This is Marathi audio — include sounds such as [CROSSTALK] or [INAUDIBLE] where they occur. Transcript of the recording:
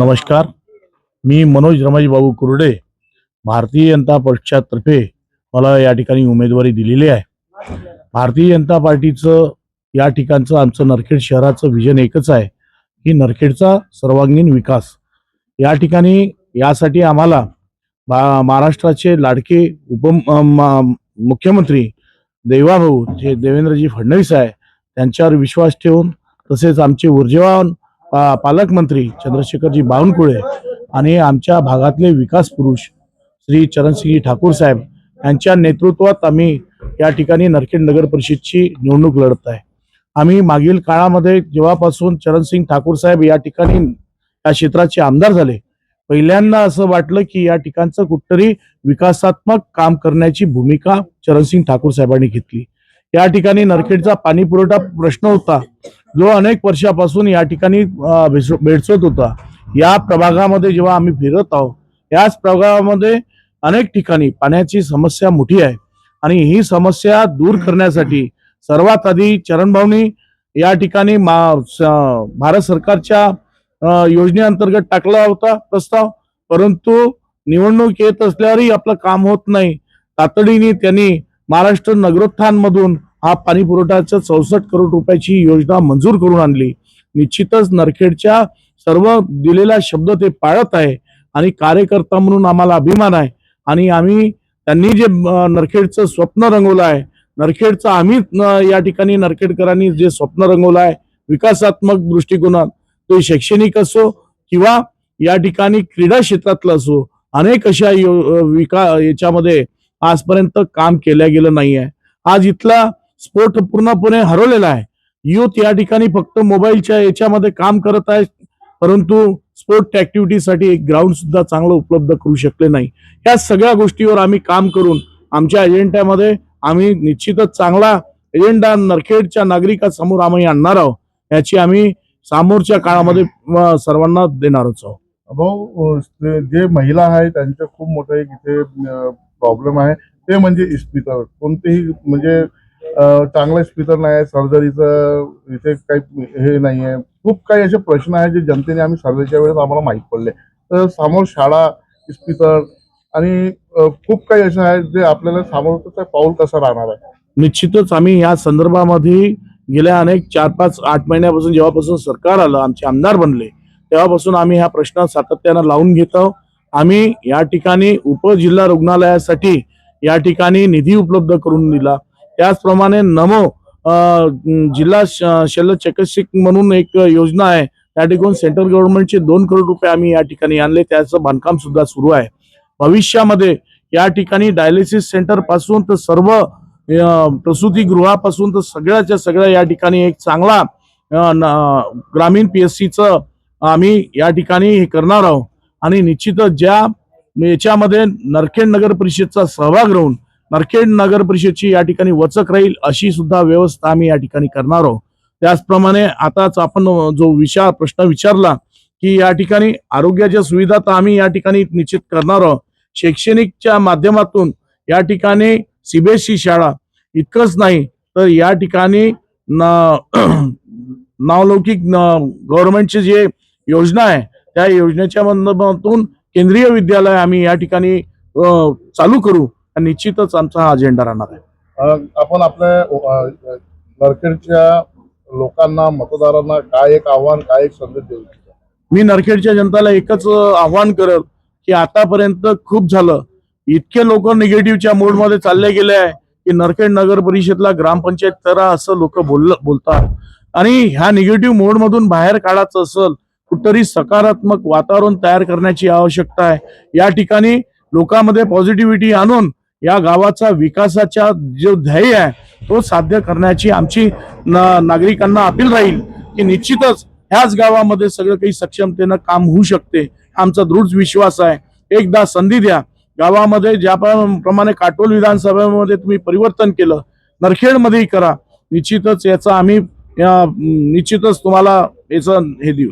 नमस्कार. मी मनोज रमाजीबाबू बाबू भारतीय जनता पक्षातर्फे मला या ठिकाणी उमेदवारी दिलेली आहे. भारतीय जनता पार्टीचं या ठिकाणचं आमचं नरखेड शहराचं विजन एकच आहे की नरखेडचा सर्वांगीण विकास. या ठिकाणी यासाठी आम्हाला भा महाराष्ट्राचे लाडके उप मुख्यमंत्री देवाभाऊ जे देवेंद्रजी फडणवीस आहे त्यांच्यावर विश्वास ठेवून तसेच आमचे ऊर्जेवान पालकमंत्री चंद्रशेखरजी बावनकुळे आणि आमच्या भागातले विकास पुरुष श्री चरणसिंह ठाकूर साहेब यांच्या नेतृत्वात आम्ही या ठिकाणी नरखेड नगर परिषदची निवडणूक लढत आहे. आम्ही मागील काळामध्ये जेव्हापासून चरणसिंग ठाकूर साहेब या ठिकाणी या क्षेत्राचे आमदार झाले पहिल्यांदा असं वाटलं की या ठिकाणचं कुठतरी विकासात्मक काम करण्याची भूमिका चरणसिंग ठाकूर साहेबांनी घेतली. या ठिकाणी नरखेडचा पाणी पुरवठा प्रश्न होता जो अनेक वर्षापासून या ठिकाणी भेस- भेडसत होता. या प्रभागामध्ये जेव्हा आम्ही फिरत आहोत याच प्रभागामध्ये अनेक ठिकाणी पाण्याची समस्या मोठी आहे. आणि ही समस्या दूर करण्यासाठी सर्वात आधी चरणभाऊनी या ठिकाणी मा- भारत सरकारच्या योजनेअंतर्गत टाकला होता प्रस्ताव. परंतु निवडणूक येत असल्यावरही आपलं काम होत नाही. तातडीने त्यांनी महाराष्ट्र नगरोत्थान मधून हा पाणी पुरवठ्याचं चौसष्ट करोड रुपयाची योजना मंजूर करून आणली. निश्चितच नरखेडच्या सर्व दिलेला शब्द ते पाळत आहे आणि कार्यकर्ता म्हणून आम्हाला अभिमान आहे. आणि आम्ही त्यांनी जे नरखेडचं स्वप्न रंगवलं आहे नरखेडचं आम्ही या ठिकाणी नरखेडकरांनी जे स्वप्न रंगवलं आहे विकासात्मक दृष्टिकोनात ते शैक्षणिक असो किंवा या ठिकाणी क्रीडा क्षेत्रातलं असो अनेक अशा यो- विका याच्यामध्ये आजपर्यंत काम केलं गेलं नाही आहे आज इथला स्पोर्ट पूर्णपणे हरवलेला आहे. युथ या ठिकाणी फक्त मोबाईलच्या याच्यामध्ये काम करत आहे परंतु स्पोर्ट ऍक्टिव्हिटीसाठी एक ग्राउंड सुद्धा चांगलं उपलब्ध करू शकले नाही. या सगळ्या गोष्टीवर आम्ही काम करून आमच्या एजेंड्यामध्ये आम्ही निश्चितच चांगला एजेंडा नरखेडच्या नागरिकांसमोर आम्ही आणणार आहोत याची आम्ही समोरच्या काळामध्ये सर्वांना देणारच आहोत. भाऊ जे महिला आहे त्यांचं खूप मोठं एक इथे प्रॉब्लेम आहे. ते म्हणजे इस्पितळ. कोणतेही म्हणजे चांगलं स्पीकर नाही आहे सर्जरीचं इथे काही हे नाही आहे. खूप काही असे प्रश्न आहे जे जनतेने आम्ही सर्वेच्या वेळेस आम्हाला माहीत पडले. तर समोर शाळा स्पीकर आणि खूप काही असं आहे जे आपल्याला सामोरचं पाऊल कसं राहणार आहे. निश्चितच आम्ही या संदर्भामध्ये गेल्या अनेक चार पाच आठ महिन्यापासून जेव्हापासून सरकार आलं आमचे आमदार बनले तेव्हापासून आम्ही हा प्रश्न सातत्यानं लावून घेत आहोत आम्ही या ठिकाणी उपजिल्हा रुग्णालयासाठी या ठिकाणी निधी उपलब्ध करून दिला. त्याचप्रमाणे नमो जिल्हा श- शल्य चिकित्सक म्हणून एक योजना आहे. त्या ठिकाणी सेंट्रल गव्हर्नमेंटचे दोन करोड रुपये आम्ही या ठिकाणी आणले. त्याचं बांधकाम सुद्धा सुरू आहे. भविष्यामध्ये या ठिकाणी डायलिसिस सेंटरपासून तर सर्व प्रसूतीगृहापासून तर सगळ्याच्या सगळ्या या ठिकाणी एक चांगला न- ग्रामीण पी एस सीचं आम्ही या ठिकाणी हे करणार आहोत. आणि निश्चितच ज्या याच्यामध्ये नरखेड नगर परिषदचा सहभाग राहून नरखेड नगर परिषदची या ठिकाणी वचक राहील अशी सुद्धा व्यवस्था आम्ही या ठिकाणी करणार आहोत. त्याचप्रमाणे आताच आपण जो विचार प्रश्न विचारला की या ठिकाणी आरोग्याच्या सुविधा तर आम्ही या ठिकाणी निश्चित करणार आहोत. शैक्षणिकच्या माध्यमातून या ठिकाणी सीबीएसई शाळा इतकंच नाही तर या ठिकाणी न- [CLEARS THROAT] नावलौकिक गव्हर्नमेंटची जे योजना आहे त्या योजनेच्या माध्यमातून केंद्रीय विद्यालय आम्ही या ठिकाणी चालू करू. निश्चितच आमचा हा अजेंडा राहणार आहे. आपण आपल्या नरखेडच्या लोकांना मतदारांना काय एक आव्हान काय एक संदेश देऊ? मी नरखेडच्या जनताला एकच आव्हान करत की आतापर्यंत खूप झालं. इतके लोक निगेटिव्हच्या मोडमध्ये चालले गेले आहे की नरखेड नगर परिषदला ग्रामपंचायत करा असं लोक बोल बोलतात. आणि ह्या निगेटिव्ह मोडमधून बाहेर काढायचं असेल कुठतरी सकारात्मक वातावरण तयार करण्याची आवश्यकता आहे. या ठिकाणी लोकांमध्ये पॉझिटिव्हिटी आणून या गावाचा विकासाचा जो ध्येय आहे तो साध्य करण्याची आमची नागरिकांना अपील राहील की निश्चितच ह्याच गावामध्ये सगळं काही सक्षमतेनं काम होऊ शकते. आमचा दृढ विश्वास आहे. एकदा संधी द्या. गावामध्ये ज्या प्रमाणे काटोल विधानसभेमध्ये तुम्ही परिवर्तन केलं नरखेडमध्येही करा. निश्चितच याचा आम्ही निश्चितच तुम्हाला याचं हे देऊ.